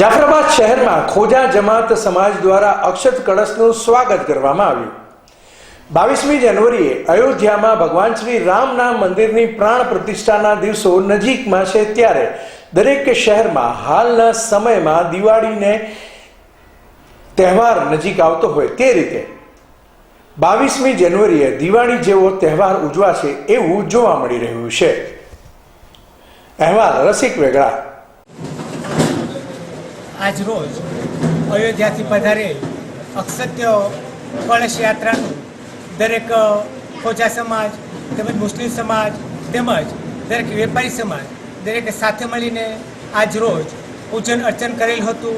જાફરાબાદ શહેરમાં ખોજા જમાત સમાજ દ્વારા અક્ષત કળશનું સ્વાગત કરવામાં આવ્યું. બાવીસમી જાન્યુઆરીએ અયોધ્યામાં ભગવાન શ્રી રામના મંદિરની પ્રાણ પ્રતિષ્ઠાના દિવસો નજીકમાં છે ત્યારે દરેક શહેરમાં હાલના સમયમાં દિવાળીને તહેવાર નજીક આવતો હોય તે રીતે. બાવીસમી જાન્યુઆરીએ દિવાળી જેવો તહેવાર ઉજવાશે એવું જોવા મળી રહ્યું છે. અહેવાલ રસિક વેગળા આજ રોજ અયોધ્યાથી પધારેલ અક્ષત્ય કળશ યાત્રાનું દરેક ખોજા સમાજ તેમજ મુસ્લિમ સમાજ તેમજ દરેક વેપારી સમાજ દરેકે સાથે મળીને આજ રોજ પૂજન અર્ચન કરેલ હતું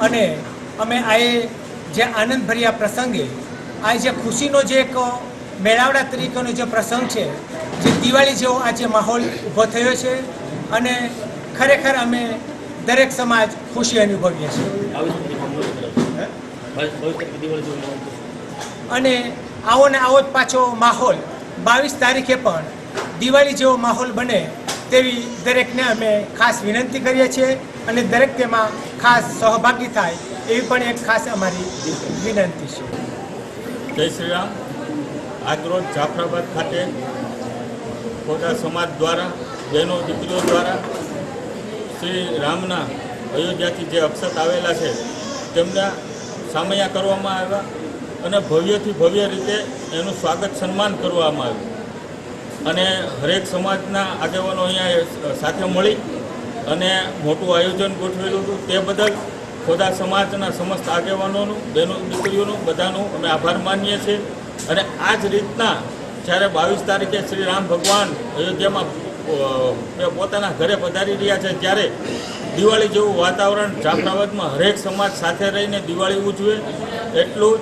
અને અમે આ જે આનંદભર્યા પ્રસંગે આ જે ખુશીનો જે એક મેળાવડા તરીકેનો જે પ્રસંગ છે, જે દિવાળી જેવો આજે માહોલ ઊભો થયો છે અને ખરેખર અમે દરેક સમાજ ખુશી અનુભવીએ છીએ. અને આવો ને આવો જ પાછો માહોલ. બાવીસ તારીખે પણ દિવાળી જેવો માહોલ બને તેવી દરેકને અમે ખાસ વિનંતી કરીએ છીએ અને દરેક તેમાં ખાસ સહભાગી થાય એવી પણ એક ખાસ અમારી વિનંતી છે. જય શ્રી રામ આજરોજ જાફરાબાદ ખાતે ખોટા સમાજ દ્વારા, બહેનો દીકરીઓ દ્વારા શ્રી રામના અયોધ્યાથી જે અક્ષત આવેલા છે, તેમના સામૈયા કરવામાં આવ્યા અને ભવ્યથી ભવ્ય રીતે એનું સ્વાગત સન્માન કરવામાં આવ્યું. અને હરેક સમાજના આગેવાનો અહીંયા સાથે મળી અને મોટું આયોજન ગોઠવેલું હતું. તે બદલ ખોદા સમાજના સમસ્ત આગેવાનોનું, બહેનો દીકરીઓનું બધાનું અમે આભાર માનીએ છીએ. અને આ જ રીતના જ્યારે બાવીસ તારીખે શ્રી રામ ભગવાન અયોધ્યામાં પોતાના ઘરે પધારી રહ્યા છે ત્યારે દિવાળી જેવું વાતાવરણ જાફરાબાદમાં હરેક સમાજ સાથે રહીને દિવાળી ઉજવે, એટલું